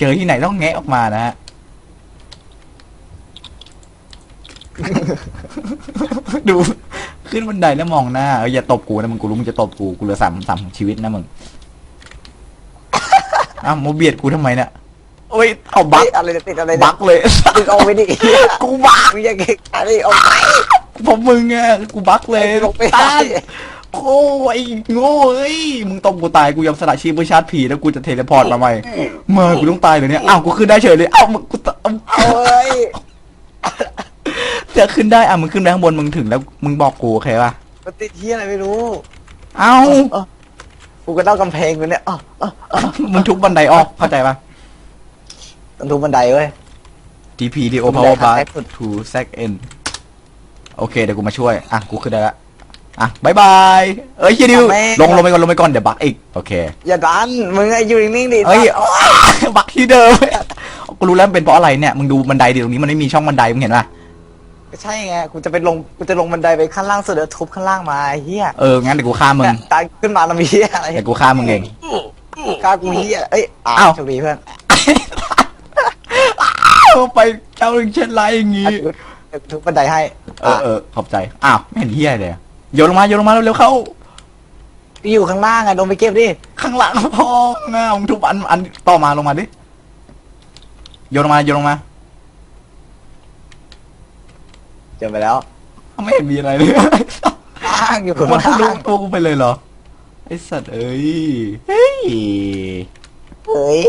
เจอที่ไหนต้องแงะออกมานะฮะ ดูขึ้นบันไดแล้วมองหน้าเอออย่าตบกูนะมึงกูรู้มึงจะตบกูกูเหลือสามสามชีวิตนะมึง อ้าวโมเบียดกูทำไมเนี่ยโอ้ยเอาบัเฮ้กยอะไรเนี่ยติดอะไรเนี่ยบักเลยดึงเอาไปดิเหี้ยกูบักมึงอยังเก่งอะไรเอาไปผมมึงอะกูบักเลยลงไปตาย โอ้ยโง่เอ้ยมึงตบกูตายกูยอมสละชีพเพื่อชาติผีแล้วกูจะเทเลพอร์ตมาใหม่เมื่อกูต้องตายเลยวเนี่ยอ้าวกูขึ้นได้เฉยเลยอ้าวมึงกูตเอาเอาเอ้ยจะขึ้นได้อะมึงขึ้นไปข้างบนมึงถึงแล้วมึงบอกกูโอเคป่ะมันติดเหี้ยอะไรไม่รู้ เอ้ากูก็ต้องกำแพงกูเนี่ยอ๋ออ๋อมึงทุบบันไดออกเข้าใจป่ะ ต้องทุบบันไดเว้ย TP d o ทุบบัน power ได bar ทางซ้ายสุด to sec n โอเคเดี๋ยวกูมาช่วย อะกูขึ้นได้ละ อะบายบาย เอ้ยเฮียดิวลงลงไปก่อนลงไปก่อนเดี๋ยวบักอีกโอเค อย่าดันมึงไอ้อยู่นิ่งๆดิเอ้ยบักที่เดิมกูรู้แล้วมันเป็นเพราะอะไรเนี่ยมึงดูบันไดดิตรงนี้มันไม่มีช่องบันไดมึงเห็นป่ะก็ใช่ไงกูจะไปลงกูจะลงบันไดไปข้างล่างสุดแล้วทุบข้างล่างมาไอ้เหี้ยเอองั้นเดี๋ยวกูฆ่ามึงเนี่ยตายขึ้นมาแล้วมีเหี้ยอะไรเดี๋ยวกูฆ่ามึงเอง กล้ากูเหี้ยเอ้ยอ้าอ้าว วโชคดีเพื่อนเอาไปเจ้าหนึ่งเช่นไรอย่างงี้เดี๋ยวทุบบันไดให้เออเออขอบใจอ้าวไม่เห็นเฮียเลยอะ โยนลงมาโยนลงมาเร็วๆเข้า พี่อยู่ข้างล่างไงลงไปเก็บดิ ข้างหลังพองอะมึงทุบอันอันต่อมาลงมาดิโยนลงมาโยนลงมาเจอไปแล้วไม่เห็นมีอะไรเลย ล่างอยู่ข้างมันทะลุล่างตัวกูไปเลยเหรอไอสัตว์เอ้ยเฮ้ยเฮ้ย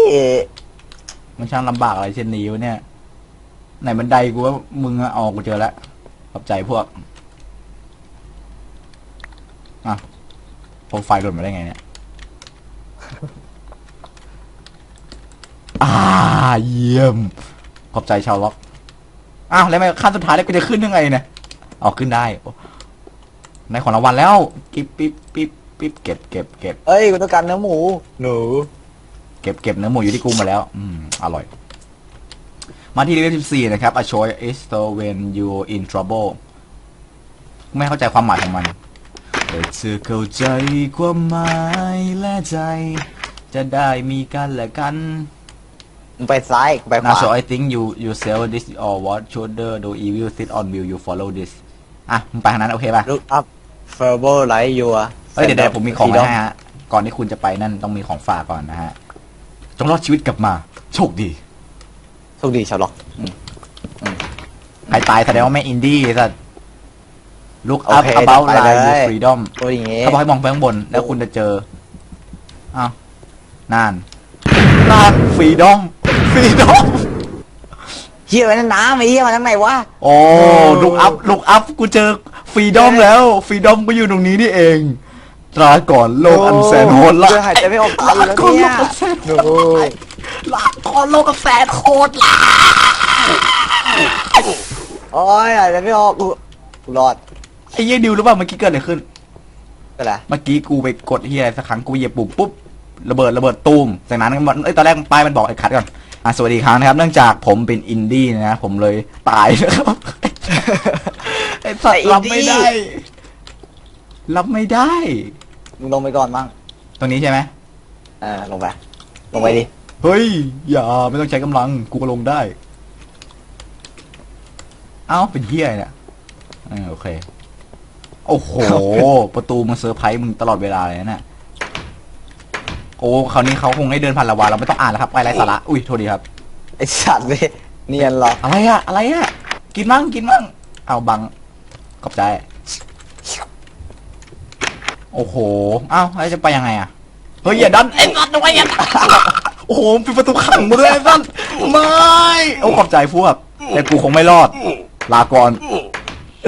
มันช่างลำบากอะไรเช่นนี้วะเนี่ย ไหนบันไดกูว่ามึงอะออกกูเจอแล้วขอบใจพวก อะโปรไฟล์หล่นมาได้ไงเนี่ยอ่าเยี่ยม ขอบใจชาวล็อก อ้าว แล้วไม่ขั้นสุดท้ายแล้วกูจะขึ้นยังไงเนี่ยออกขึ้นได้โอ้ในของรางวัลแล้วกิ๊บปิ๊บปิ๊บปิ๊บเก็บเก็บเก็บเอ้ยกูต้องการเนื้อหมู หนู เก็บเก็บเนื้อหมูอยู่ที่กูมาแล้ว อืม อร่อย มาที่เลเวล14 นะครับ a choice is the when you in trouble ไม่เข้าใจความหมายของมัน แต่เธอเข้าใจความหมายและใจ จะได้มีกันและกันมึงไปซ้ายกูไปข Now วา so I think you you sell this or what shoulder do evil sit on will you follow this อะมึงไปทางนั้นโอเคป่ะลุกอัพเฟอร์โบไลท์ยัวเอ้ยเดี๋ยวเดี๋ยวผมมีของมาให้ฮะ ก่อนที่คุณจะไปนั่นต้องมีของฝากก่อนนะฮะ จงรอดชีวิตกลับมา โชคดี โชคดีชาวล็อก ใครตายแสดงว่าไม่อินดี้สัตว์ look โอ up เค about ไปเลย life with freedom ตัวอย่างงี้ เขาบอกให้มองไปข้างบน แล้วคุณจะเจอ อ้าวนั่นนั่น freedom freedom เฮียไว้นั่นน้ำไอ้เฮียมาจากไหนวะ โอ้ look up look up กูเจอ freedom แล้ว freedom ก็อยู่ตรงนี้นี่เองตราก่อนโลกอันแสนโหดละเจอหายใจไม่ออกตายอยู่แล้วก่อนเนี่โลยกอันแสนโหโอ้ดลาก่อนโลกอันแสนโหดละโอ้ยหายใจไม่ออกกูกูรอด ไอ้เหี้ยดิวรู้ป่ะเมื่อกี้เกิดอะไรขึ้น ก็แหละเมื่อกี้กูไปกดเฮียอะไรสักครั้งกูเหยียบปุ่มปุ๊บระเบิดระเบิดตูมจากนั้นมันเอ้ยตอนแรกป้ายมันบอกไอ้คัดก่อนอะสวัสดีครั้งนะครับ เนื่องจากผมเป็นอินดี้นะผมเลยตายนะครับไอ้สัตว์รับไม่ได้ รับไม่ได้ มึงลงไปก่อนมั้งตรงนี้ใช่ไหมเออลงไป ลงไปดิ เฮ้ย อย่าไม่ต้องใช้กำลังกูก็ลงได้ เอ้าเป็นเฮียเนี่ยเออโอเค โอ้โห ประตูมันเซอร์ไพรส์มึงตลอดเวลาเลยนะเนี่ยโอ้คราวนี้เขาคงให้เดินผ่านละวาเราไม่ต้องอ่านแล้วครับไปไรสาระอุ้ยโทษดีครับ ไอ้สัตว์เลยเนียนหรออะไรอะอะไรอะกินมั่งกินมั่งเอาบังขอบใจ โอ้โหเอ้าแล้วจะไปยังไงอะเฮ้ยอย่าดันไอ้สัตว์ทำไมอย่าดันโอ้โหปิดประตูขังหมดเลยไอ้สัตว์ไม่โอ้ขอบใจพวกแต่กูคงไม่รอด ลาก่อน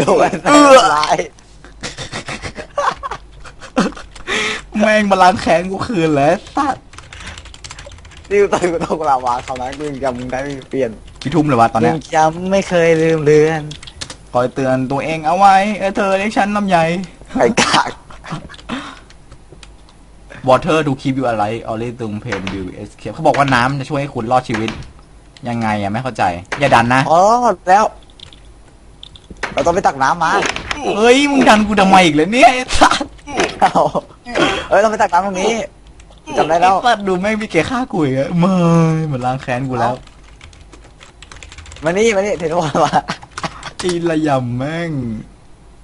ลงไปเออลาย แม่งมาล้างแค้นกูคืนแล้วสัตว์นี่กูตอนกูตกลาวาคำนั้นกูยังจำมึงได้ไม่เปลี่ยนกี่ทุ่มเลยวะตอนมึเนี้ยงจำไม่เคยลืมเลือนคอยเตือนตัวเองเอาไว้เออเธอเรียกฉันลำใหญ่ไอ้กาก water to keep you alive only ตึง pain will escape เขาบอกว่าน้ำจะช่วยให้คุณรอดชีวิต ยังไงอะไม่เข้าใจ อย่าดันนะ อ๋อแล้ว เราต้องไปตักน้ำมา เฮ้ย มึงดันกูทำไมอีกเลยเนี่ยไอ้สัส เอา เอ้ยเราไปตักน้ำตรงนี้จำได้แล้วไอ้สัตว์ดูแม่งพี่เกฆ่ากูอีกอะไม่เหมือนล้างแค้นกูแล้วมานี่มานี่เทนวามาตีระยำแม่ง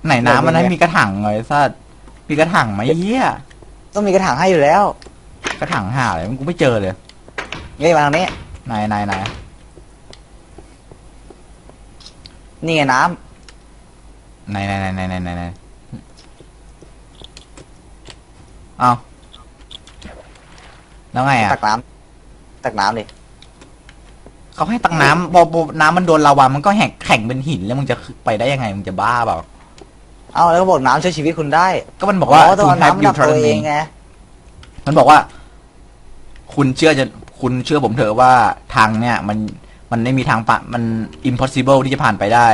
ไหนน้ำมันให้มีกระถางเลยสัตว์มีกระถางไหมเหี้ยต้องมีกระถางให้อยู่แล้ว กระถางห่าอะไรมันกูไม่เจอเลยนี่มาทางนี้นายนายนายนี่ไงน้นายนายนายนายนายนายนาย เอาแล้วไงำอะตักน้ำตักน้ำดิเขาให้ตักน้ำพอพอน้ำมันโดนลาวามันก็แหกแข็งเป็นหินแล้วมึงจะไปได้ยังไงมึงจะบ้าเปล่าเอ้าแล้วก็บอกน้ำช่วยชีวิตคุณได้ ก็มันบอกว่าต้องคุณเอา have น้ำ you ดับตัว trust เอ me งไงมันบอกว่า คุณเชื่อจะคุณเชื่อผมเถอะว่าทางเนี่ย มันมันไม่มีทางปะมัน impossible ที่จะผ่านไปได้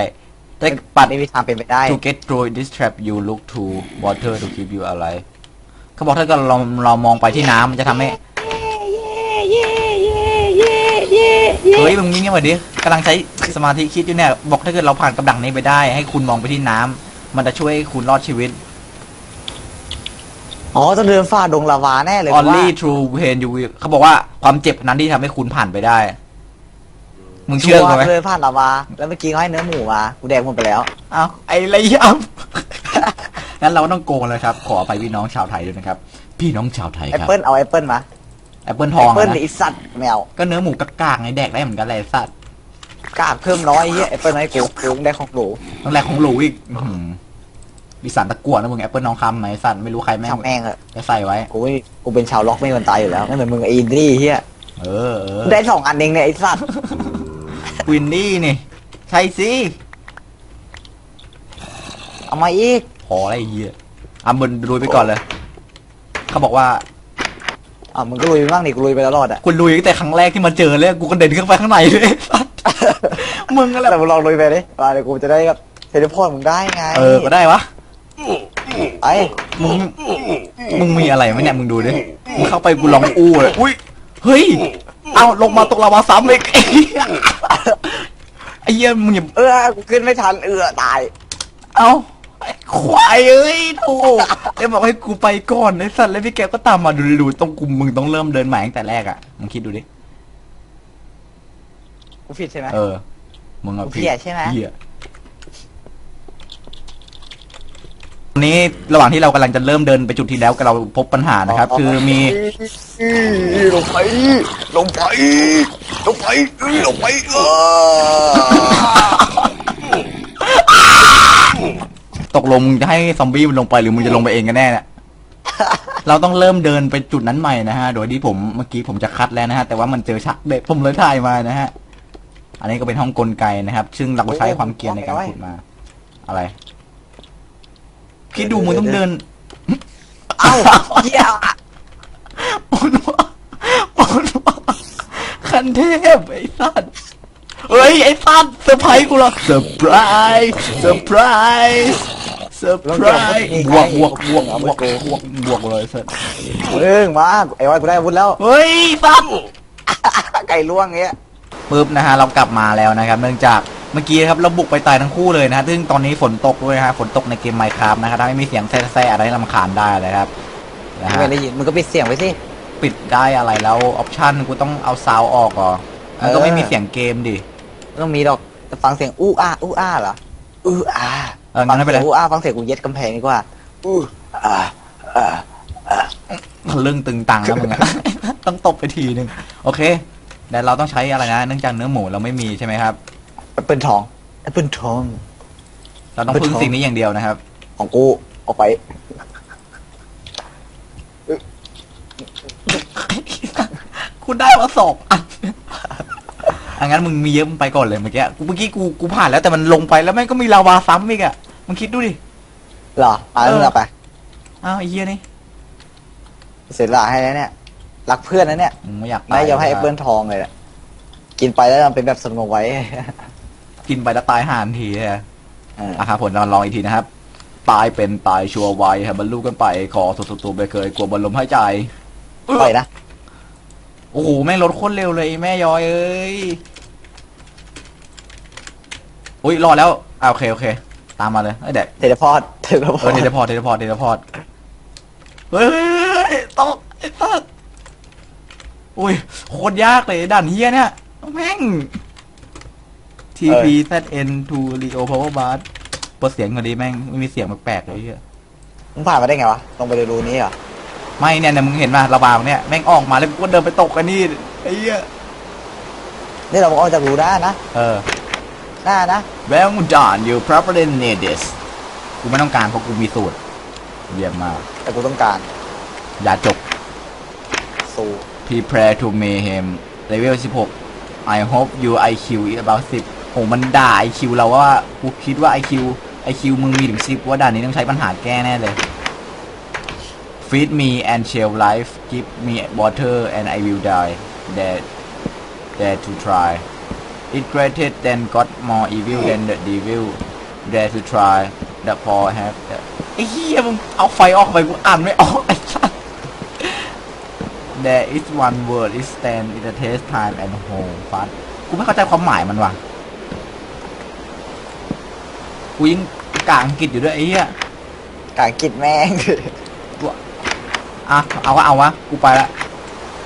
แต่ปัดไม่มีทางเป็นไปได้ to get through this trap you look to water to keep you alive เขาบอกถ้าเกิดเราเรามองไปที่น้ำมันจะทำให้เฮ้ยมึงนี่มาดิกำลังใช้สมาธิคิดอยู่เนี่ย บอกถ้าเกิดเราผ่านกับดักนี้ไปได้ ให้คุณมองไปที่น้ำมันจะช่วยให้คุณรอดชีวิต อ๋อต้องเดินฝ่าดงลาวาแน่เลยผมว่า only true pain you will เขาบอกว่าความเจ็บนั้นที่ทำให้คุณผ่านไปได้ มึงเชื่อกูไหม ชัวร์เลยผ่านลาวา แล้วเมื่อกี้เขาให้เนื้อหมูมากูแดกหมดไปแล้ว อ้าวไอ้ระยำ งั้นเราก็ต้องโกงเลยครับ ขอไปพี่น้องชาวไทยด้วยนะครับ พี่น้องชาวไทยแอปครับเปิลเอาแอปเปิลมาแอปเปิลทแอองปเปิลอะนะไอสัตว์แมวก็เนื้อหมูกากากๆไงแดกได้เหมือนกันเลยสัตว์กากเพิ่มน้อยไอ้เฮียแอปเปิลให้กูกูได้ของหรูต้องแรกของหลูอีกอื้อหือดิสานตะกั่วนะมึงแอปเปิลทองคำไหมสัตว์ไม่รู้ใครแม่งช่างแม่งอะจะใส่ไว้ กูไม่กูเป็นชาวล็อกไม่มีวันตายอยู่แล้วไม่เหมือนมึงไอ้อินดี้เฮียเออเออได้สองอันเองเนี่ยไอสัตว์วินนี่นี่ ใช่สิเอามาอีก พออะไรเฮียอะบนลุยไปก่อนเลย เขาบอกว่าอะมึงก็ลุยไปบ้างดิกูลุยไปตลอดอะคุณลุยตั้งแต่ครั้งแรกที่มาเจอเลยกูกระเด็นเข้าไปข้างในเลยสัตว์มึงอะไรแต่มึงลองลุยไปดิมาเดี๋ยวกูจะได้แบบเทเลพอร์ตมึงได้ไงเออก็ได้วะไอ้มึงมึงมีอะไรไหมเนี่ยมึงดูดิมึงเข้าไปกูลองอู้เลยอุ้ยเฮ้ยเอาลงมาตกลาวาซ้ำเลยไอ้เหี้ยไอ้เหี้ยมึงอย่าเออกูขึ้นไม่ทันเออตาย เอาไอ้ ควายเอ้ยโธ่ไอ้บอกให้กูไปก่อนไอ้สัตว์แล้วพี่แกก็ตามมาดูดูต้องกูมึงต้องเริ่มเดินใหม่ตั้งแต่แรกอะมึงคิดดูดิกูผิดใช่ไหม เออมึงอะกูเหี้ยใช่ไหม เหี้ยวันนี้ระหว่างที่เรากำลังจะเริ่มเดินไปจุดที่แล้วเราพบปัญหานะครับ คือมีลงไปลงไปลงไปลงไปเออ ตกลงมึงจะให้ซอมบี้มันลงไปหรือมึงจะลงไปเองกันแน่เนี่ยเราต้องเริ่มเดินไปจุดนั้นใหม่นะฮะ โดยที่ผมเมื่อกี้ผมจะคัดแล้วนะฮะ แต่ว่ามันเจอชักเด็ดผมเลยถ่ายมานะฮะ อันนี้ก็เป็นห้องกลไกนะครับ ซึ่งเราก็ใช้ความเกรียนในการขุดมา อะไร คิดดูมึงต้องเดิน เอ้าเหี้ยปนว่าปนว่าคันเทพไอ้สัตว์เฮ้ยไอ้สัตว์เซอร์ไพรส์กูเหรอเซอร์ไพรส์เซอร์ไพรส์ เซอร์ไพรส์บวกบวกบวกบวกบวกบวกเลยสัตว์มึงมาไอ้วายกูได้อาวุธแล้ว เฮ้ยสัตว์ไก่ล่วงเงี้ยปึ๊บนะฮะเรากลับมาแล้วนะครับ เนื่องจากเมื่อกี้ครับเราบุกไปตายทั้งคู่เลยนะฮะซึ่งตอนนี้ฝนตกด้วยนะฮะฝนตกในเกมไมค์ครับนะครับทำให้มีเสียงแซ่ๆอะไรให้รำคาญได้เลยครับนะฮะไม่ได้ยินมึงก็ปิดเสียงไว้สิปิดได้อะไรแล้วออปชันกูต้องเอาซาวออกเหรอมันก็เออไม่มีเสียงเกมดิไม่ต้องมีดอกจะฟังเสียงอู้อ้าอู้อ้าเหรออู้อ้า เอองั้นไม่เป็นไรฟังสียงอู้อ้าฟังเสียงกูเย็ดกำแพงดีกว่าอู้อ้าอ้าทะลึ่งตึงตังนะมึงอะ ต้องตบไปทีนึงโอเคแต่เราต้องใช้อะไรนะเนื่องจากเนื้อหมูเราไม่มีใช่ไหมครับ แอปเปิลทองแอปเปิลทอง เราต้องพึ่งเป็นของสิ่งนี้อย่างเดียวนะครับ ของกูเอาไป คุณได้มาสองอัน อังั้นมึงมีเยอะมึงไปก่อนเลยเมื่อกี้กูเมื่อกี้กูกูผ่านแล้วแต่มันลงไปแล้วแม่งก็มีลาวาซ้ำอีกอะมึงคิดดูดิเหรออ่าเออมึงเอาไปอ้าวไอ้เหี้ยนี่เสียเวลาให้แล้วเนี่ย รักเพื่อนนะเนี่ยมึงไม่อยากนายยอมให้แอปเปิลทองเลยอะกินไปแล้วมันเป็นแบบสงบไว้ กินไปแล้วตายห่านทีฮะเอออะครับผลเราลองอีกทีนะครับ ตายเป็นตายชัวร์ไวฮะบรรลุกันไปขอสุดตัวไปเคยกลัวบอลลมหายใจ ปล่อยนะ โอ้โหแม่งรถโคตรเร็วเลยแม่ย้อยเอ้ยอุ้ยรอดแล้วอ่าโอเคโอเค ตามมาเลยเอ้ยเด็กเทเลพอร์ตเทเลพเอออร์เทตเลพอร์ตเทเลพอร์ตเทเลพอร์ตเฮ้ยเฮ้ยเฮ้ยต้องไอ้สัสอุ้ยโคตรยากเลยด่านเฮียเนี่ยแม่ง TP ZN to Leo Power Bar เปิดเสียงก่อนดีแม่งไม่มีเสียงแปลกๆเลยเฮียมึงผ่านมาได้ไงวะลงไปในรูนี้เหรอ ไม่เนี่ยเนี่ยมึงเห็นป่ะระบางเนี่ยแม่งออกมาแล้วกูก็เดินไปตกกันนี่ไอ้เหี้ยนี่เราออกจากรูได้นะเออหน้านะ Well done you probably need this กูไม่ต้องการเพราะกูมีสูตรเยี่ยมมากแต่กูต้องการอย่าจบ สู prepare to mayhem level 16 I hope you IQ is about 10โหมันด่า IQ เราว่ากูคิดว่า IQ IQ มึงมีถึง10ว่าด่านนี้ต้องใช้ปัญหาแก้แน่เลย feed me and share life give me water and I will die dare dare to try it greater than God more evil than the devil dare to try the poor have the ไอ้เหี้ยมึงเอาไฟออกไปกูอ่านไม่ออกไอ้สัส There is one word is stand in the test time and hold fast กูไม่เข้าใจความหมายมันว่ะกูยังกลางอังกฤษอยู่ด้วยไอ้เหี้ยกางกิดแม่ง อะเอาก็เอาวะกูไปละ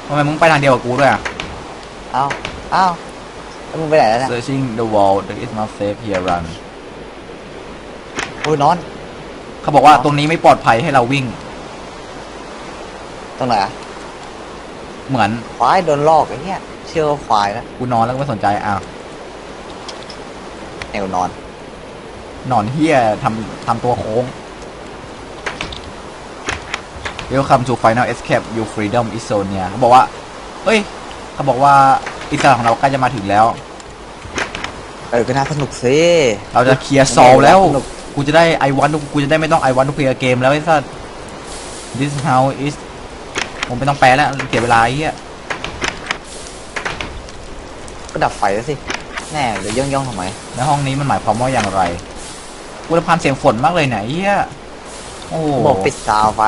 ทำไมมึงไปทางเดียวกับกูด้วยอะ เอ้าเอ้าแล้วมึงไปไหนแล้วเนี่ย Searching the wall there is not safe here run โอ้ยนอน เขาบอกว่าตรงนี้ไม่ปลอดภัยให้เราวิ่ง ตรงไหนอะเหมือนควายโดนลอกไอ้เหี้ยเชื่อว่าควายนะกูนอนแล้วก็ไม่สนใจอ้าวแนวนอนหนอนเฮียทำทำตัวโค้ง Welcome to final escape your freedom is so near เขาบอกว่าเฮ้ย เขาบอกว่าอิสระของเราใกล้จะมาถึงแล้ว เออก็น่าสนุกสิเราจะเคลียร์โซลแล้ว กูจะได้ไอวันกูจะได้ไม่ต้องไอวันทุกเคลียร์เกมแล้วไอ้สัส This how is ผมไม่ต้องแปลแล้วเสียเวลาไอ้เหี้ยก็ดับไฟแล้วสิ แน่เดี๋ยวย่องย่องๆทำไมในห้องนี้มันหมายความว่าอย่างไรกูรำพันเสียงฝนมากเลยเนี่ยไอ้เหี้ย โอ้โหบอกปิดซาวไฟ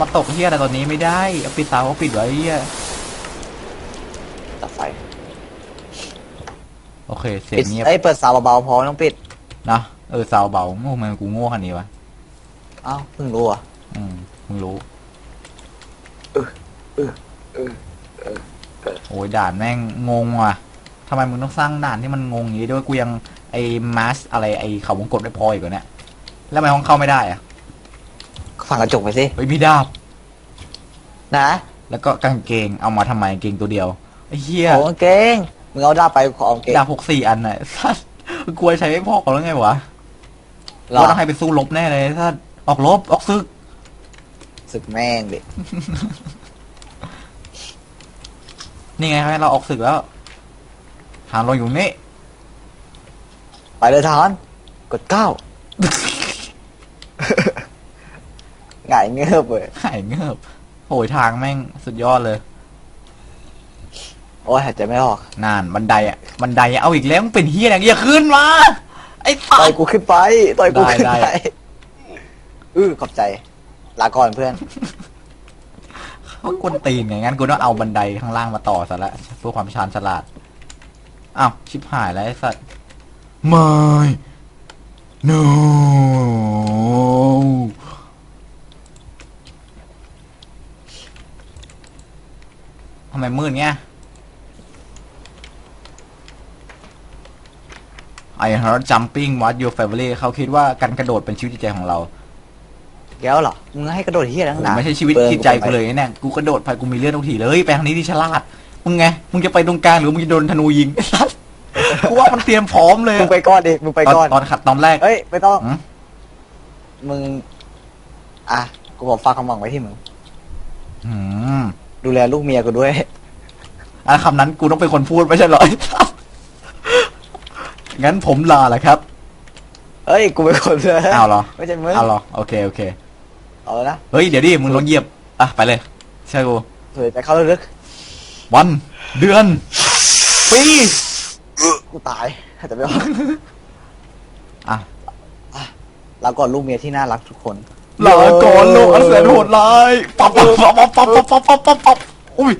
มาตกเหี้ยอะไรตอนนี้ไม่ได้เอาปิดตาเขาปิดไว้ไอ้เหี้ยดับไฟโอเคเสียปิดงเงียบเอ้ยเปิดซาวเบาๆพอไม่ต้องปิดนะเออซาวเบาโง่ทำไมกูโง่ขนาดนี้วะเอ้าเพิ่งรู้อะอืมมึงรู้เออเออเออโอ้ยด่านแม่งงงว่ะทำไมมึงต้องสร้างด่านที่มันงงอย่างนี้ด้วยกูยังไอ้มาสอะไรไอ้เขาวงกดไม่พออีกเหรอเนี่ยแล้วทำไมห้องเข้าไม่ได้อะ ฝั่งกระจกไปสิเฮ้ยมีดาบ นะแล้วก็กางเกงเอามาทำไมกางเกงตัวเดียวไอ้เหี้ยโอ้กางเกงมึงเอาดาบไปขอเอากางเกงดาบหกสี่อันน่ะสัสกลัวใช้ไม่พอแล้วไงวะหรอว่าต้องให้ไปสู้รบแน่เลยถ้าออกรบออกซึกศึกแม่งดินี่ไงให้เราออกศึกแล้วทางลงอยู่นี่ไปเลยทหารกดเก้า หงายเงือบเลยหายเงือบโอ้ยทางแม่งสุดยอดเลยโอ้ยหายใจไม่ออกนานบันไดอะบันไดอะเอาอีกแล้วมึงเป็นเฮียอะไรอย่าขึ้นมาไอ้สัต่อยสกูขึ้นไปต่อยกูขึ้นได้ไปได้ อื้อขอบใจ ลาก่อนเพื่อน เขากวนตีนไงงั้นกูต้องเอาบันไดข้างล่างมาต่อซะละเพื่อความชาญฉลาดอ้าวชิบหายแล้วไอ้สัตว์ไม่ no ทำไมมืดเงี้ย I heard jumping was your favorite เขาคิดว่าการกระโดดเป็นชีวิตจิตใจของเราแก้วเหรอ มึงให้กระโดดเฮียทั้งโอ้นั้ไม่ใช่ชีวิตจิตใจกูเลยเนี่ย กูกระโดดไปกูมีเลือดทุกทีเลยไปทางนี้ที่ฉลาด มึงไง มึงจะไปตรงกลางหรือมึงจะโดนธนูยิงไอ้สัสกูว่ามันเตรียมพร้อมเลย มึงไปก่อนดิ มึงไปตอนก่อน ตอนขัดตอนแรก เอ้ยไม่ต้องหืมมึง อะ กูบอกฝากความหวังไว้ที่มึง อืม ดูแลลูกเมียกูด้วยอันคำนั้นกูต้องเป็นคนพูดไม่ใช่เหรอไอ้สัสงั้นผมลาแหละครับ เอ้ย กูเป็นคนเลยเอาเหรอ ไม่ใช่มึงเอาเหรอ โอเคโอเค เอาแล้วนะเฮ้ย เดี๋ยวดิ มึงลองเหยียบ อะ ไปเลยเชื่อกูเผื่อใจเข้าลึกวัน เดือน ปี ๆกูตายหายใจไม่ออกอะ ลาก่อนลูกเมียที่น่ารักทุกคน ลาก่อนโลกอันแสนโหดร้ายปั๊บปั๊บปั๊บปั๊บปั๊บปั๊บปั๊บปั๊บอุ้ย